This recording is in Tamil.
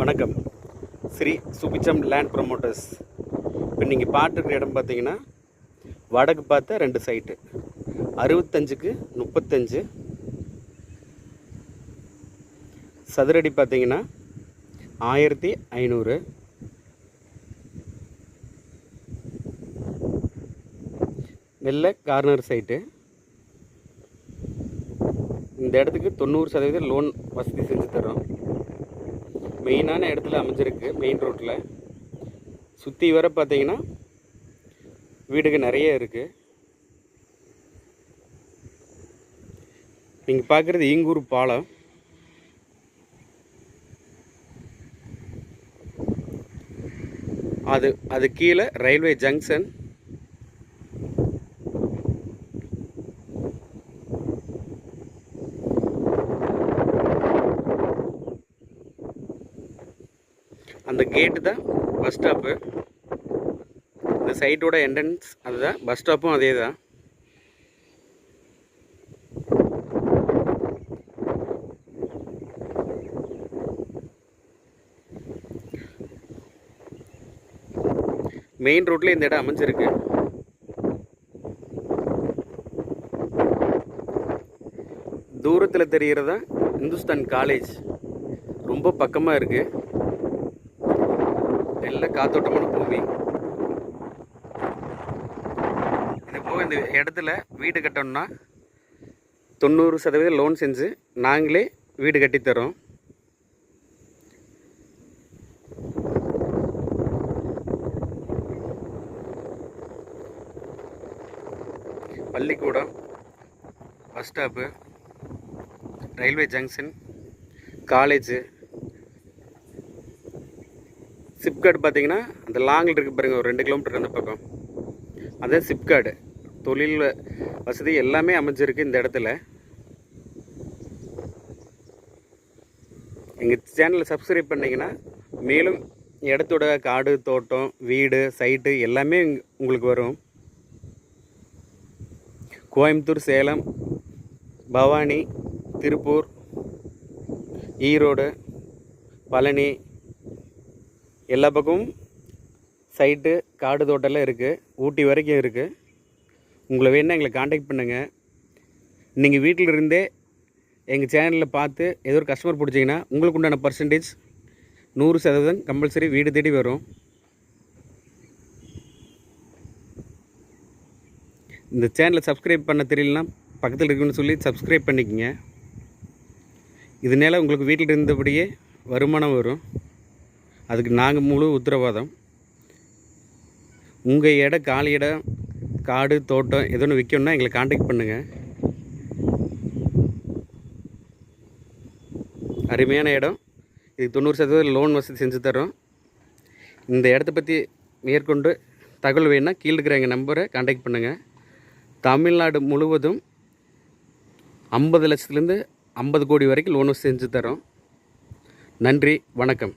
வணக்கம். Shri Subicham land promoters. இப்போ நீங்கள் பார்த்துருக்கிற இடம் பார்த்தீங்கன்னா வடக்கு பார்த்த ரெண்டு சைட்டு அறுபத்தஞ்சுக்கு முப்பத்தஞ்சு. சதுரடி பார்த்தீங்கன்னா ஆயிரத்தி ஐநூறு. நெல்ல கார்னர் சைட்டு இந்த இடத்துக்கு தொண்ணூறு சதவீதம் லோன் வசதி செஞ்சு தரோம் மெயினான இடத்துல அமைஞ்சிருக்கு மெயின் ரோட்டில் சுற்றி வர பார்த்தீங்கன்னா வீடுகள் நிறைய இருக்குது நீங்கள் பார்க்குறது ஈங்கூர் பாலம். அது அது கீழே ரயில்வே ஜங்ஷன் அந்த கேட்டு தான் பஸ் ஸ்டாப்பு இந்த சைட்டோட என்ட்ரன்ஸ் அதுதான். பஸ் ஸ்டாப்பும் அதே தான் மெயின் ரோட்டில் இந்த இடம் அமைஞ்சிருக்கு. தூரத்தில் தெரிகிறதா இந்துஸ்தான் காலேஜ் ரொம்ப பக்கமாக இருக்குது நல்ல காத்தோட்டமான பூமி. இது போக இந்த இடத்துல வீடு கட்டணும்னா தொண்ணூறு சதவீதம் லோன் செஞ்சு நாங்களே வீடு கட்டித்தரோம் பள்ளிக்கூடம் bus stop railway junction college SIPCOT பார்த்தீங்கன்னா அந்த லாங்கில் இருக்குது பாருங்கள் ஒரு ரெண்டு கிலோமீட்டர் அந்த பக்கம். அதுதான் சிப்கார்டு தொழில் வசதி எல்லாமே அமைஞ்சிருக்கு இந்த இடத்துல. எங்கள் சேனலை சப்ஸ்கிரைப் பண்ணிங்கன்னா மேலும் இடத்தோட காடு தோட்டம் வீடு சைட்டு எல்லாமே உங்களுக்கு வரும். கோயம்புத்தூர் சேலம் பவானி திருப்பூர் ஈரோடு பழனி எல்லா பக்கமும் சைட்டு காடு தோட்டம்லாம் இருக்குது ஊட்டி வரைக்கும் இருக்குது உங்களை வேணால் எங்களை காண்டாக்ட் பண்ணுங்கள் நீங்கள் வீட்டில் இருந்தே எங்கள் சேனலில் பார்த்து ஏதோ ஒரு கஸ்டமர் பிடிச்சிங்கன்னா உங்களுக்கு உண்டான பர்சன்டேஜ் நூறு சதவீதம் கம்பல்சரி வீடு தேடி வரும். இந்த சேனலை சப்ஸ்கிரைப் பண்ண தெரியலனா பக்கத்தில் இருக்குன்னு சொல்லி சப்ஸ்கிரைப் பண்ணிக்கங்க. இதனால உங்களுக்கு வீட்டில் இருந்தபடியே வருமானம் வரும். அதுக்கு நாங்கள் முழு உத்தரவாதம். உங்கள் இடம் காலி இடம் காடு தோட்டம் எதோ ஒன்று விற்கணும்னா எங்களை காண்டாக்ட் பண்ணுங்கள் அருமையான இடம் இதுக்கு தொண்ணூறு சதவீதம் லோன் வசதி செஞ்சு தரோம் இந்த இடத்த பற்றி மேற்கொண்டு தகவல் வேணும்னா கீழே இருக்கிற எங்கள் நம்பரை காண்டாக்ட் பண்ணுங்கள் தமிழ்நாடு முழுவதும் ஐம்பது லட்சத்துலேருந்து ஐம்பது கோடி வரைக்கும் லோன் செஞ்சு தரோம் நன்றி வணக்கம்.